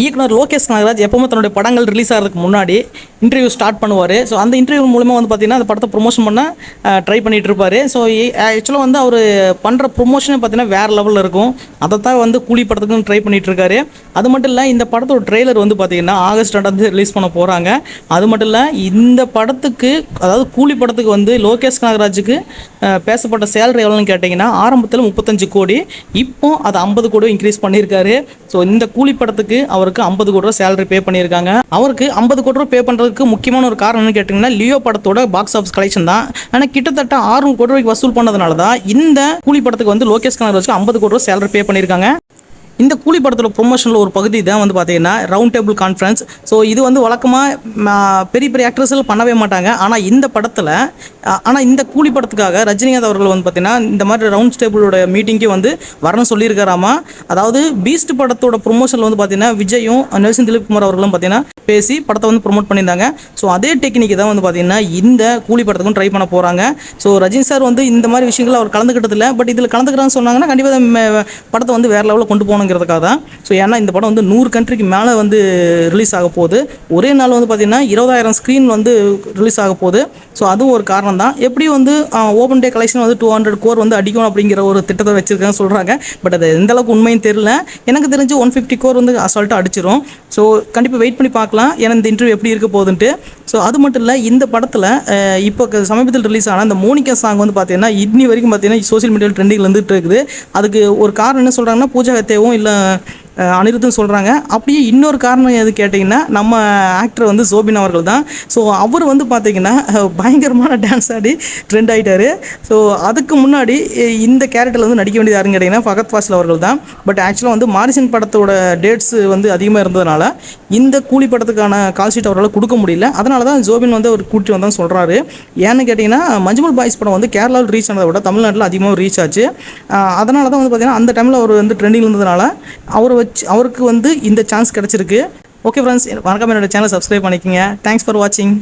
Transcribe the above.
இயக்குனர் லோகேஷ் கனகராஜ் எப்பவுமே தன்னுடைய படங்கள் ரிலீஸ் ஆகிறதுக்கு முன்னாடி இன்டர்வியூ ஸ்டார்ட் பண்ணுவார். ஸோ அந்த இன்டர்வியூ மூலமாக வந்து பார்த்தீங்கன்னா அந்த படத்தை ப்ரொமோஷன் பண்ண ட்ரை பண்ணிகிட்டு இருப்பார். ஸோ ஆக்சுவலாக வந்து அவர் பண்ணுற ப்ரொமோஷனே பார்த்தீங்கன்னா வேறு லெவலில் இருக்கும். அதை தான் வந்து கூலி படத்துக்குன்னு ட்ரை பண்ணிட்டு இருக்காரு. அது மட்டும் இல்லை இந்த படத்தோட ட்ரெய்லர் வந்து பார்த்தீங்கன்னா ஆகஸ்ட் ரெண்டாவது ரிலீஸ் பண்ண போகிறாங்க அது மட்டும் இல்லை இந்த படத்துக்கு அதாவது கூலி படத்துக்கு வந்து லோகேஷ் கனகராஜுக்கு பேசப்பட்ட சேலரி எவ்வளோன்னு கேட்டிங்கன்னா ஆரம்பத்தில் முப்பத்தஞ்சு கோடி. இப்போ அது ஐம்பது கோடி இன்க்ரீஸ் பண்ணியிருக்காரு. ஸோ இந்த கூலி படத்துக்கு அவருக்கு ஐம்பது கோடி ரூபா சேலரி பே பண்ணியிருக்காங்க. அவருக்கு ஐம்பது கோடி ரூபா பே பண்ணுறதுக்கு முக்கியமான ஒரு காரணம் என்னன்னு கேட்டிங்கன்னா லியோ படத்தோட பாக்ஸ் ஆஃபீஸ் கலெக்ஷன் தான். ஆனால் கிட்டத்தட்ட 600 கோடி ரூபாய்க்கு வசூல் பண்ணதுனால தான் இந்த கூலி படத்துக்கு வந்து லோகேஷ் கனகராஜுக்கு ஐம்பது கோடி ரூபா சேலரி பே பண்ணியிருக்காங்க. இந்த கூலி படத்தோட ப்ரொமோஷனில் ஒரு பகுதி தான் வந்து பார்த்தீங்கன்னா ரவுண்ட் டேபிள் கான்ஃபரன்ஸ் ஸோ இது வந்து வழக்கமாக பெரிய பெரிய ஆக்ட்ரஸில் பண்ணவே மாட்டாங்க. ஆனால் இந்த படத்தில் ஆனால் இந்த கூலி படத்துக்காக ரஜினிகாந்த் அவர்கள் வந்து பார்த்தீங்கன்னா இந்த மாதிரி ரவுண்ட் டேபிளோட மீட்டிங்க்கு வந்து வரணும் சொல்லியிருக்காராமா? அதாவது பீஸ்ட் படத்தோட ப்ரொமோஷனில் வந்து பார்த்தீங்கன்னா விஜயும் நெல்சன் திலீப் குமார் அவர்களும் பார்த்தீங்கன்னா பேசி படத்தை வந்து ப்ரொமோட் பண்ணியிருந்தாங்க. ஸோ அதே டெக்னிக் தான் வந்து பார்த்தீங்கன்னா இந்த கூலி படத்துக்கும் ட்ரை பண்ண போகிறாங்க ஸோ ரஜினி சார் வந்து இந்த மாதிரி விஷயங்கள் அவர் கலந்துக்கிட்டதில்ல பட் இதில் கலந்துக்கிறான்னு சொன்னாங்கன்னா கண்டிப்பாக படத்தை வந்து வேறு லெவலில் கொண்டு அப்படிங்கிறதுக்காக தான். ஸோ ஏன்னா இந்த படம் வந்து நூறு கண்ட்ரிக்கு மேலே வந்து ரிலீஸ் ஆக போகுது. ஒரே நாள் வந்து பார்த்திங்கன்னா இருபதாயிரம் ஸ்க்ரீன் வந்து ரிலீஸ் ஆக போகுது. ஸோ அதுவும் ஒரு காரணம் தான். எப்படி வந்து ஓப்பன் டே கலெக்ஷன் வந்து டூ ஹண்ட்ரட் கோர் வந்து அடிக்கணும் அப்படிங்கிற ஒரு திட்டத்தை வச்சிருக்காங்க சொல்கிறாங்க பட் அது எந்த அளவுக்கு உண்மைன்னு தெரில எனக்கு தெரிஞ்சு ஒன் ஃபிஃப்டி கோர் வந்து அசால்ட்டாக அடிச்சிரும். ஸோ கண்டிப்பாக வெயிட் பண்ணி பார்க்கலாம். ஏன்னா இந்த இன்டர்வியூ எப்படி இருக்க போகுதுன்ட்டு. ஸோ அது மட்டும் இல்லை இந்த படத்தில் இப்போ சமீபத்தில் ரிலீஸ் ஆன அந்த மோனிகா சாங் வந்து பார்த்தீங்கன்னா இன்னி வரைக்கும் பார்த்தீங்கன்னா சோஷியல் மீடியாவில் ட்ரெண்டிங்கில் இருந்துட்டு இருக்குது. அதுக்கு ஒரு காரணம் என்ன சொல்கிறாங்கன்னா பூஜா ஹத்தேவும் இல்லை அனிருத்தும் சொல்கிறாங்க அப்படியே இன்னொரு காரணம் எது கேட்டிங்கன்னா நம்ம ஆக்டர் வந்து சோபின் அவர்கள் தான். ஸோ அவர் வந்து பார்த்திங்கன்னா பயங்கரமான டான்ஸ் ஆடி ட்ரெண்ட் ஆகிட்டாரு ஸோ அதுக்கு முன்னாடி இந்த கேரக்டரில் வந்து நடிக்க வேண்டியது யாருன்னு கேட்டிங்கன்னா ஃபகத் ஃபாசில் அவர்கள் தான். பட் ஆக்சுவலாக வந்து மாரிசன் படத்தோட டேட்ஸ் வந்து அதிகமாக இருந்ததுனால இந்த கூலி படத்துக்கான கால் ஷீட் அவரால் கொடுக்க முடியல. அதனால தான் ஜோபின் வந்து அவர் கூட்டி வந்தான்னு சொல்கிறாரு ஏன்னு கேட்டிங்கன்னா மஞ்சுமல் பாய்ஸ் படம் வந்து கேரளாவில் ரீச் ஆனதை விட தமிழ்நாட்டில் அதிகமாக ரீச் ஆச்சு. அதனால தான் வந்து பார்த்திங்கன்னா அந்த டைமில் அவர் வந்து ட்ரெண்டிங் இருந்ததுனால அவர் வச்சு அவருக்கு வந்து இந்த சான்ஸ் கிடச்சிருக்கு. ஓகே ஃப்ரெண்ட்ஸ் மறக்காம என்னோட சேனல் சப்ஸ்கிரைப் பண்ணிக்கோங்க. தேங்க்ஸ் ஃபார் வாட்சிங்